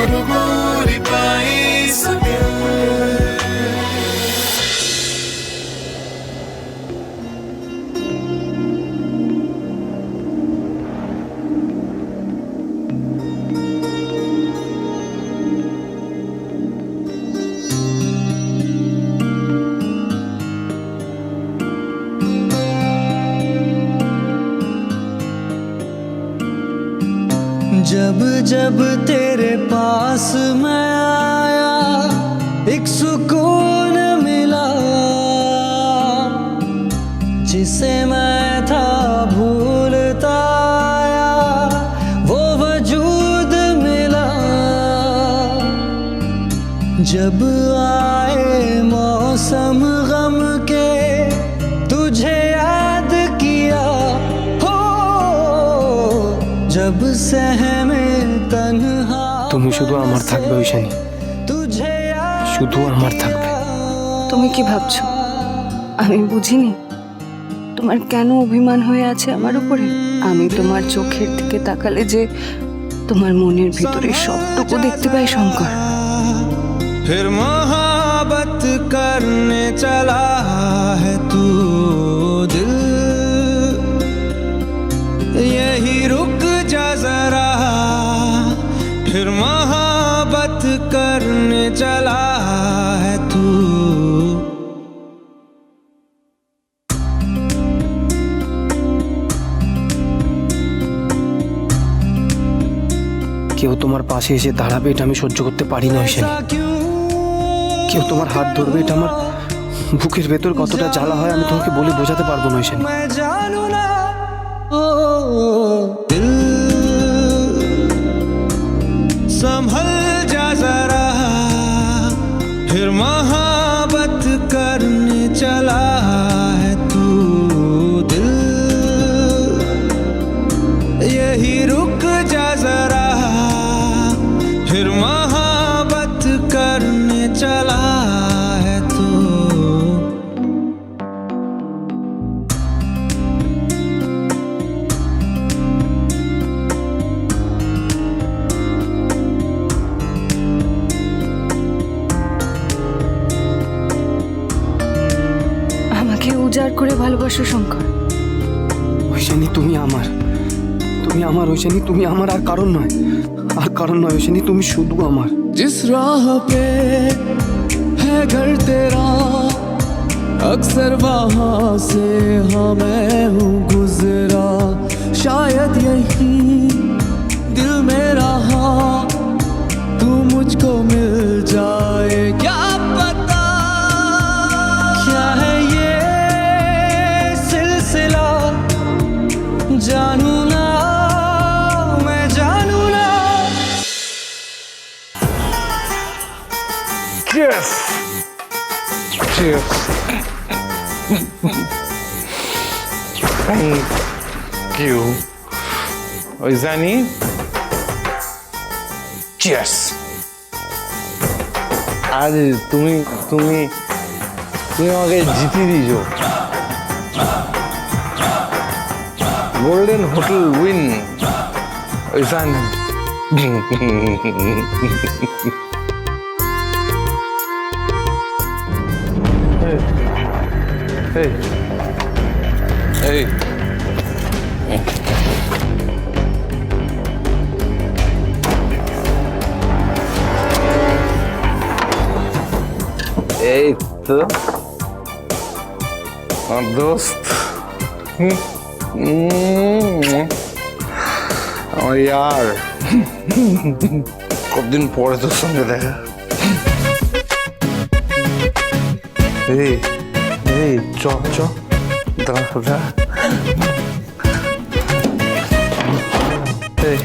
Uruguay. जब आए मौसम गम के तुझे याद किया हो जब सहमे तन्हा তুমি শুধু আমার থাকবে ঐশানী तुझे याद শুধু আমার থাকবে তুমি কি ভাবছো আমি বুঝিনি তোমার কেন অভিমান হয়ে আছে আমার উপরে আমি তোমার চোখের দিকে তাকালে যে তোমার মনের ভিতরে সবটুকু দেখতে পাই শঙ্কর फिर मोहब्बत करने चला है तू दिल यही रुक जा जरा फिर मोहब्बत करने चला है तू কেউ তোমার পাশে এসে দাঁড়াবে এটা আমি সহ্য করতে পারি না ঐশানী ऐसा क्यों কেউ তোমার হাত ধরবে এটা আমার বুকের ভেতর কতটা জ্বালা হয় আমি তোমাকে বলে বোঝাতে পারবো না ঐশানী मैं जानू ना ओ दिल संभल जा जरा फिर मोहब्बत তুমি আমার আর কারণ নয় আর কারণ নয় ঐশানী তুমি শুধু আমার जिस राह पे है घर तेरा अक्सर वहां से हाँ मैं हूँ गुजरा शायद यही दिल में रहा तू मुझको मिल Cheers! Thank you. ওই জানি চিয়ার্স আজ তুমি তুমি তুমি আমাকে জিতিয়ে দিয়েছ গোল্ডেন হোটেল উইন ওই জানি এই এই এই তো। আমার দোস্ত। আমার ইয়ার। কতদিন পরে তোর সঙ্গে দেখা? এই। এই চ চ। দাঁড়া এই।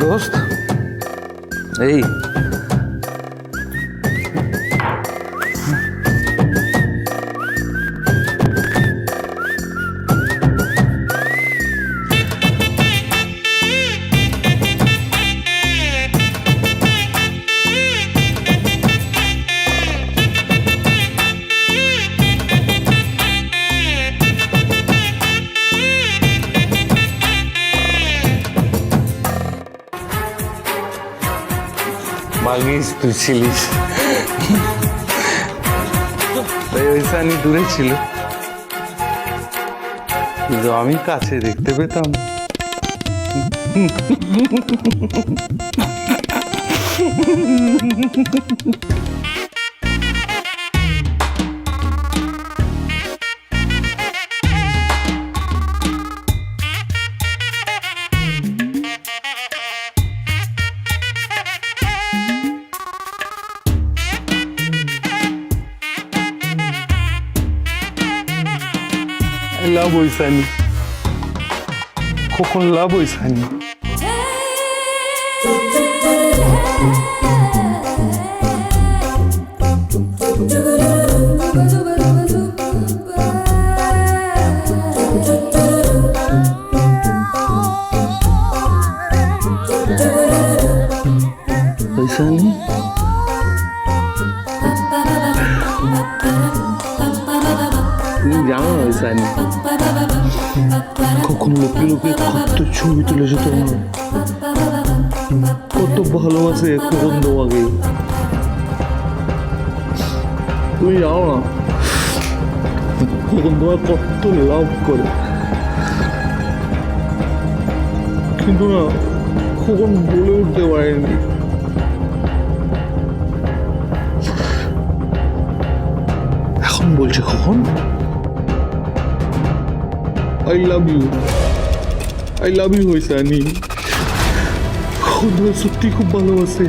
দোস্ত। এই। আগেই তুই ছিলিস। তাই দূরে ছিল। কিন্তু আমি কাছে দেখতে পেতাম। লাভ ওই সানি কখন লাভ ওই ছবি তুলেছে তোমার কত ভালোবাসে কখন তোমাকে তুমি জানো না। কখন তোমার কত লাভ করে। কিন্তু না, কখন বলে উঠতে পারেনি। এখন বলছে কখন? I love you I love you হয়েছে আনি কখন তোমার সত্যি খুব ভালোবাসে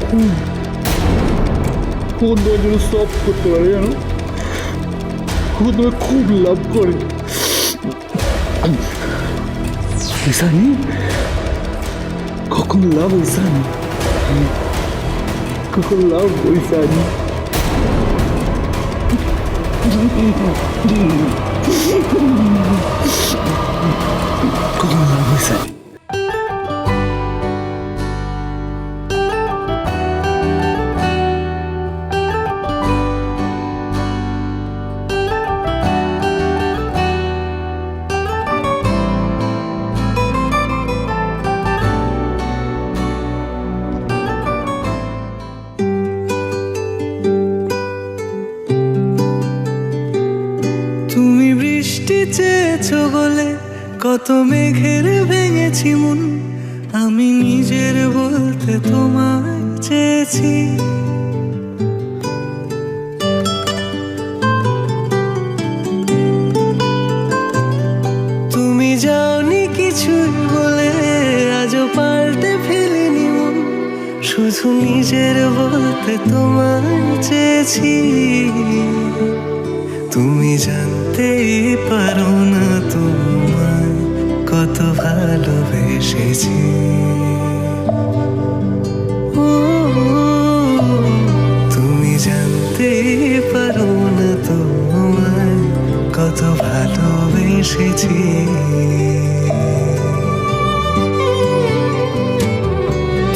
খুব কখন তোমার জন্য সব করতে পারে, জানো? কখন তোমার খুব লাভ করে। ঈশানি কখন লাভ ঈশানি কখন লাভ ঈশানি কখন লাভ ঈশানি তুমি মেঘের ভেঙেছি মন, আমি নিজের বলতে তোমায় চেয়েছি। তুমি যাওনি কিছুই বলে আজও পাল্টে ফেলিনি মন, শুধু নিজের বলতে তোমায় চেয়েছি। তুমি জানতেই পারো না। কত ভালোবেসেছি। তুমি জানতে পারো না তোমায় কত ভালোবেসেছি।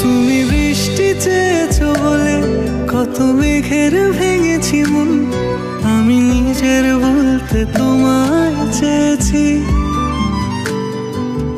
তুমি বৃষ্টি চেয়েছো বলে কত মেঘের ভেঙেছি মন। আমি নিজের বলতে তোমায় চেয়েছি।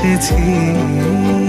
ভালোবেসেছি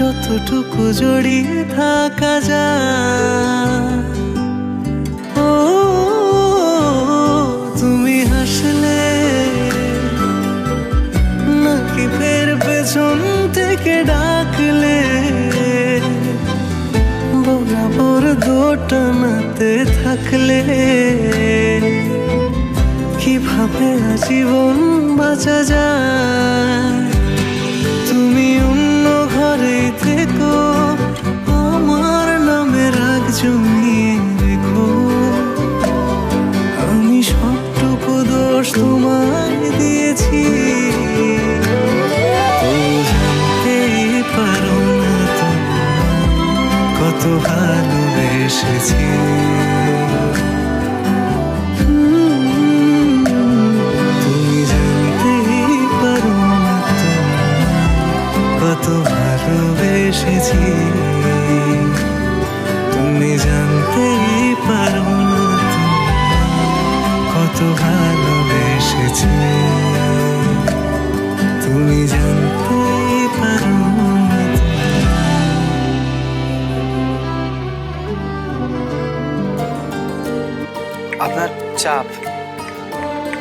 যতটুকু জড়িয়ে থাকা যা ও, তুমি হাসলে নাকি ফের পেছন থেকে ডাকলে? বরাবর দোটানাতে থাকলে কীভাবে জীবন বাঁচা যায়?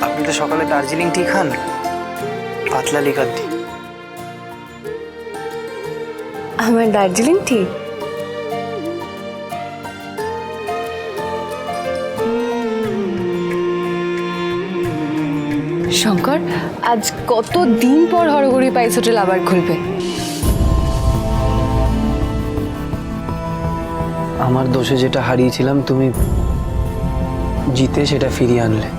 আপনি তো সকালে দার্জিলিং টি খান? পাতলা লিকার টি আমার দার্জিলিং টি শঙ্কর আজ কত দিন পর হরগড়ি পাইস হোটেল আবার খুলবে? আমার দোষে যেটা হারিয়েছিলাম তুমি জিতে সেটা ফিরিয়ে আনলে।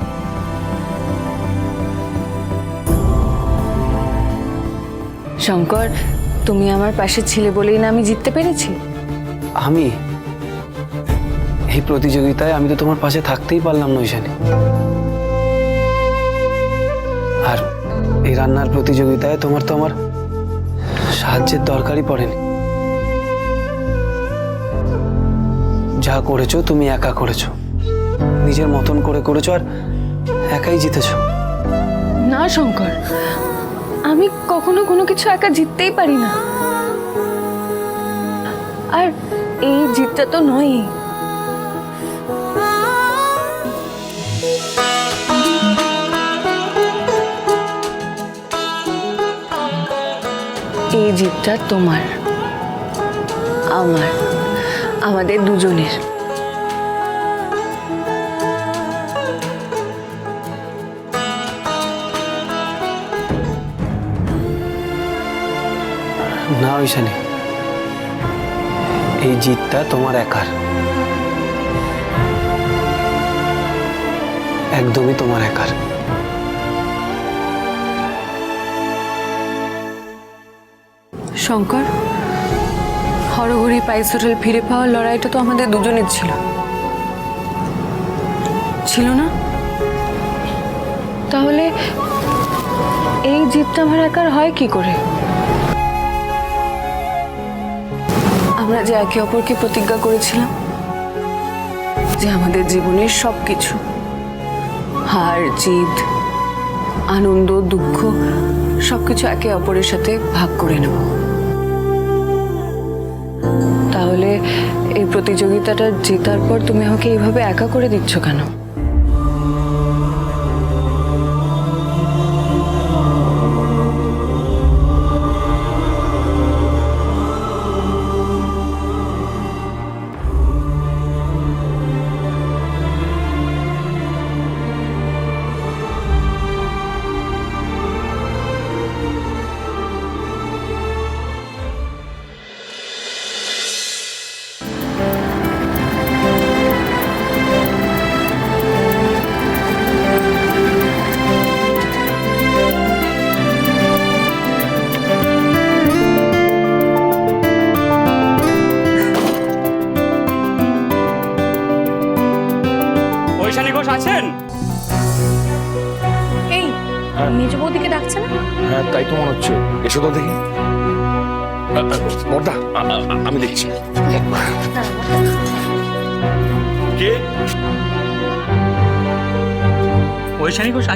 শঙ্কর তুমি আমার পাশে ছিলে বলেই না আমি জিততে পেরেছি? আমি? এই প্রতিযোগিতায় আমি তো তোমার পাশে থাকতেই পারলাম না ওইখানে। আর এই রান্নার প্রতিযোগিতায় তোমার তো আমার সাহায্যের দরকারই পড়েনি। যা করেছ তুমি একা করেছ। নিজের মতন করে করেছ আর একাই জিতেছো। না শঙ্কর। আমি কখনো কোনো কিছু একা জিততেই পারি না। আর এই জিতটা তো নয় এই জিতটা তোমার, আমার, আমাদের দুজনের। না ওইখানে এই জিতটা তোমার একার। একদমই তোমার একার। শঙ্কর, হরহরি পাইস হোটেল ফিরে পাওয়ার লড়াইটা তো আমাদের দুজনের ছিল। ছিল না? তাহলে এই জিতটা আমার একার হয় কি করে? আমরা যে একে অপরকে প্রতিজ্ঞা করেছিলাম যে আমাদের জীবনের সব কিছু হার, জিত, আনন্দ, দুঃখ, সবকিছু একে অপরের সাথে ভাগ করে নেব। তাহলে এই প্রতিযোগিতাটা জেতার পর তুমি আমাকে এইভাবে একা করে দিচ্ছ কেন?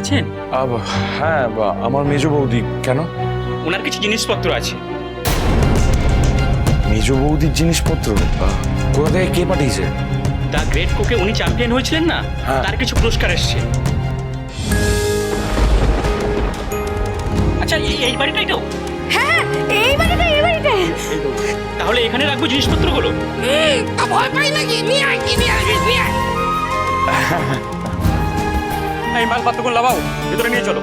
আছেন? হ্যাঁ বা- আমার মেজ বৌদি। কেন? ওনার কিছু জিনিসপত্র আছে। মেজ বৌদির জিনিসপত্র? কোথা থেকে কে পাঠিয়েছে? দ্য গ্রেট কোকে উনি চ্যাম্পিয়ন হয়েছিলেন না? হ্যাঁ। তার কিছু পুরস্কার এসছে। আচ্ছা এই এই বাড়িটাই তো? হ্যাঁ এই বাড়িটা এই বাড়িটা তাহলে এখানে রাখব জিনিসপত্রগুলো? ভয় পাই নাকি? নিয়ে আয় নিয়ে আসবিস নিয়ে আয়। এই মালপত্রগুলো লাভাও ভিতরে নিয়ে চলো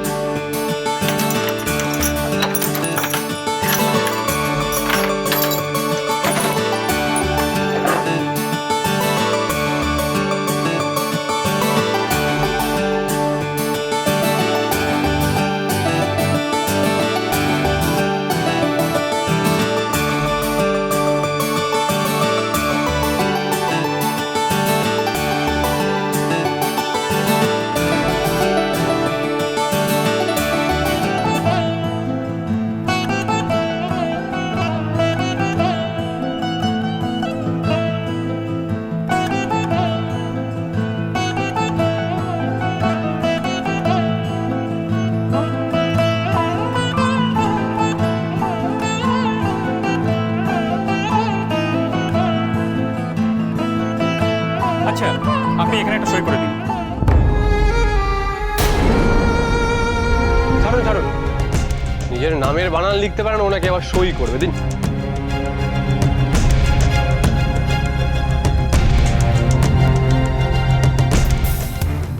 নামের বানান লিখতে পারেন, ওনাকে আবার সই করবে, দিন।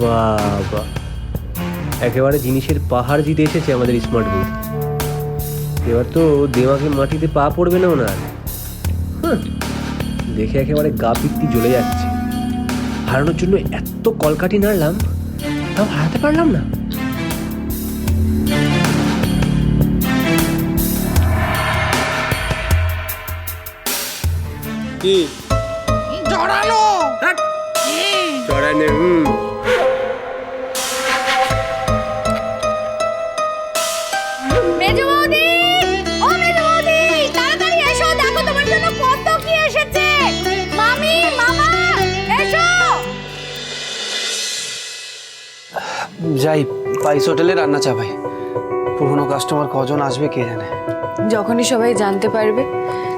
বাবা। একেবারে জিনিসের পাহাড় জিতে এসেছে আমাদের স্মার্ট বুথ এবার তো দেওয়াকে মাটিতে পা পড়বে না ওনার। দেখে একেবারে গা পিত্তি জ্বলে যাচ্ছে। হারানোর জন্য এত কলকাঠি নাড়লাম, তাও হারাতে পারলাম না। এসেছে। মামি মামা এসো। যাই পাইস হোটেলে রান্না চাপাই। পুরনো কাস্টমার কজন আসবে কে জানে? যখনই সবাই জানতে পারবে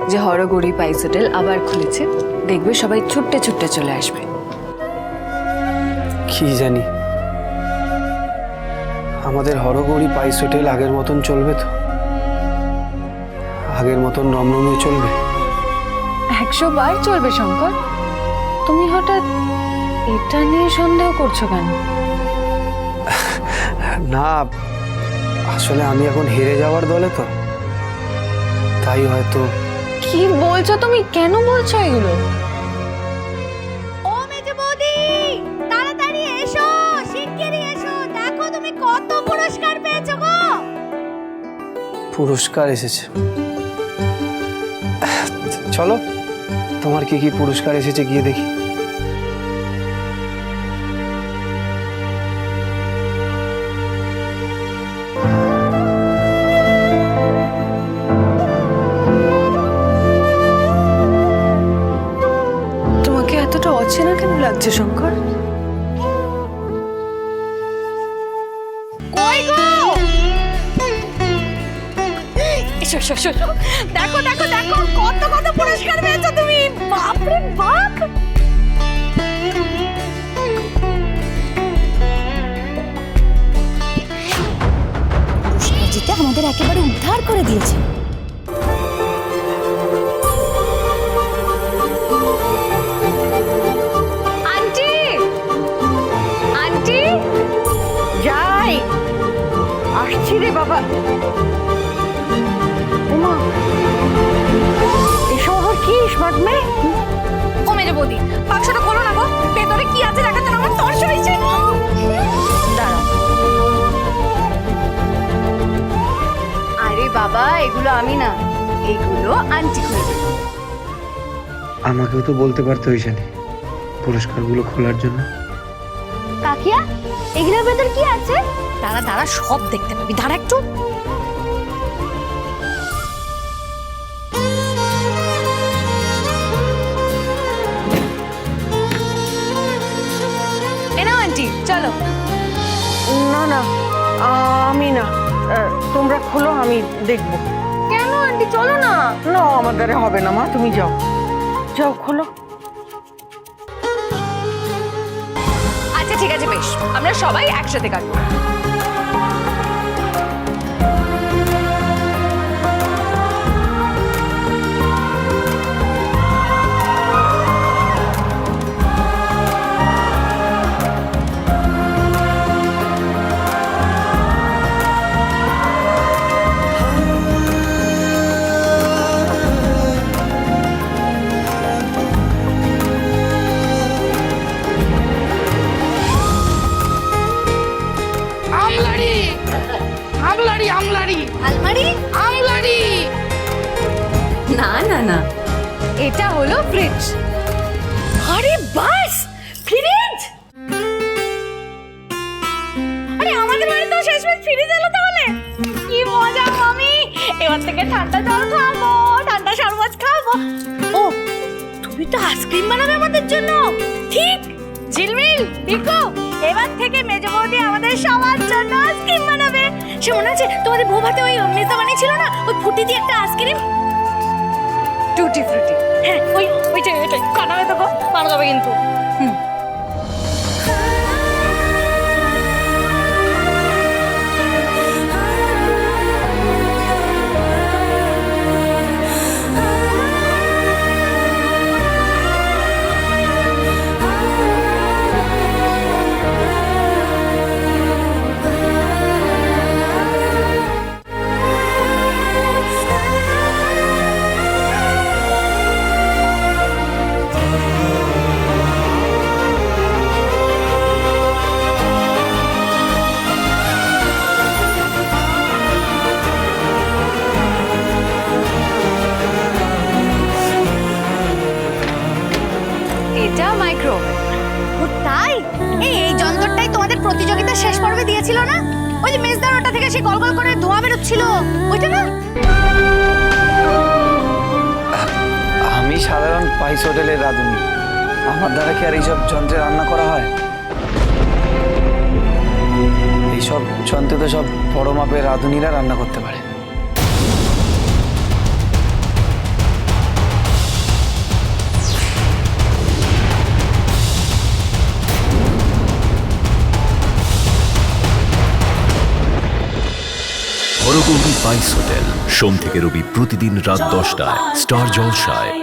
যে হরগড়ি পাইস হোটেল আবার খুলেছে। দেখবে সবাই ছুটতে ছুটতে চলে আসবে। কি জানি? আমাদের হরগৌরী পাইস হোটেল আগের মতন চলবে তো? আগের মতন রমরমিয়ে চলবে? একশো বার চলবে শঙ্কর। তুমি হঠাৎ এটা নিয়ে সন্দেহ করছ কেন? না আসলে আমি এখন হেরে যাওয়ার দলে তো। তাই হয়তো কি বলছো তুমি? কেন বলছো এগুলো? ও মেজো বৌদি তাড়াতাড়ি এসো শিগগিরই এসো। দেখো তুমি কত পুরস্কার পেয়েছ গো। পুরস্কার এসেছে। চলো তোমার কি কি পুরস্কার এসেছে গিয়ে দেখি। লাগছে শঙ্কর। দেখো দেখো দেখো, কত কত পুরস্কার পেয়েছ তুমি। বাপরে বাপ! জিতে আমাদের একেবারে উদ্ধার করে দিয়েছে। রে বাবা। উমা এসব আবার কি স্মার্ট মে ও মেরে বৌদি বাক্সটা খোলো না গো। ভেতরে কি আছে দেখাতে আমার তর্স হয়েছে। দাঁড়া আরে বাবা এগুলো আমি না এগুলো আন্টি আমাকেও তো বলতে পারতে ওই জানি পুরস্কারগুলো খোলার জন্য। কাকিয়া এগুলোর ভেতর কি আছে? দাঁড়া দাঁড়া সব দেখতে পাবি। দাঁড়া একটু। আন্টি চলো। না না আমি না। তোমরা খোলো আমি দেখব। কেন আন্টি চলো না। না আমার দ্বারা হবে না মা তুমি যাও। যাও খোলো। আচ্ছা ঠিক আছে বেশ। আমরা সবাই একসাথে কাটবো। আমলারি আমলারি আলমারি? আমলারি না না না। এটা হলো ফ্রিজ আরে বাস! ফ্রিজ আরে আমাদের বাড়িতেও শেষমেশ ফ্রিজ এলো তাহলে? কি মজা মামি! এবার থেকে ঠান্ডা জল খাব ঠান্ডা শরবত খাব। ও তুমি তো আইসক্রিম বানাবে আমাদের জন্য। ঠিক ঝিলমিল বিকো এবার থেকে মেজ বৌদি আমাদের সবার জন্য আইসক্রিম বানাবে। সে মনে আছে তোমাদের বউ ওই ওই মেজদা ছিল না? ওই ফুটি দিয়ে একটা আইসক্রিম? টুটি ফ্রুটি হ্যাঁ ওই ওইটাই ওইটাই কাটাবে তো যাবে কিন্তু। হুম। এটা মাইক্রো ও তাই? এই এই যন্ত্রটাই তোমাদের প্রতিযোগিতা শেষ পর্বে দিয়েছিল না? ওই যে মেজদার ওটা থেকে সেই গল গল করে ধোঁয়া বেরোচ্ছিল। ওইটা না? আমি সাধারণ পাইস হোটেলের রাঁধুনি। আমার দ্বারা কি আর এইসব যন্ত্রে রান্না করা হয়? এইসব যন্ত্রে তো সব বড় মাপের রাঁধুনিরা রান্না করতে পারে। হরগৌরী বাইস হোটেল। সোম থেকে রবি প্রতিদিন রাত দশটায়। স্টার জলসায়।